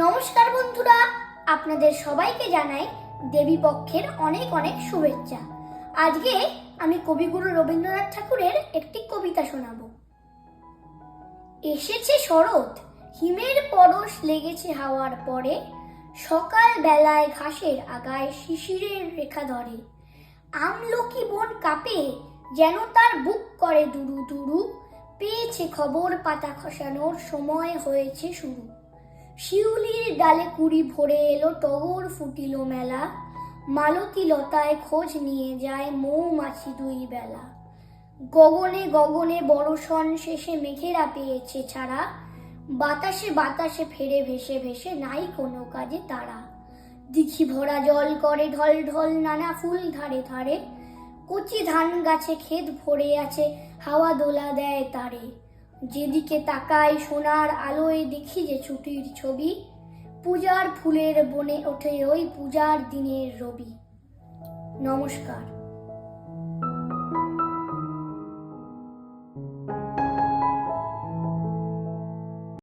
নমস্কার বন্ধুরা, আপনাদের সবাইকে জানাই দেবী পক্ষের অনেক অনেক শুভেচ্ছা। আজকে আমি কবিগুরু রবীন্দ্রনাথ ঠাকুরের একটি কবিতা শোনাবো। এসেছে শরৎ, হিমের পরশ লেগেছে হাওয়ার পরে সকাল বেলায় ঘাসের আগায় শিশিরের রেখা ধরে। আমলকি বন কাঁপে, যেন তার বুক করে দুরু দুরু, পেয়েছে খবর পাতা খসানোর সময় হয়েছে শুরু। শিউলির ডালে কুড়ি ভরে এলো টগর ফুটিল মেলা। মালতী লতায় খোঁজ নিয়ে যায় মৌমাছি দুই বেলা। গগনে গগনে বড়সন শেষে মেঘেরা পেয়েছে ছাড়া। বাতাসে বাতাসে ফেরে ভেসে ভেসে নাই কোনো কাজে তারা। দিঘি ভরা জল করে ঢল ঢল নানা ফুল ধারে ধারে। কচি ধান গাছে ক্ষেত ভরে আছে, হাওয়া দোলা দেয় তারে। যেদিকে তাকাই সোনার আলোয় দেখি যে ছুটির ছবি। পূজার ফুলের বনে ওঠে ওই পূজার দিনের রবি। নমস্কার।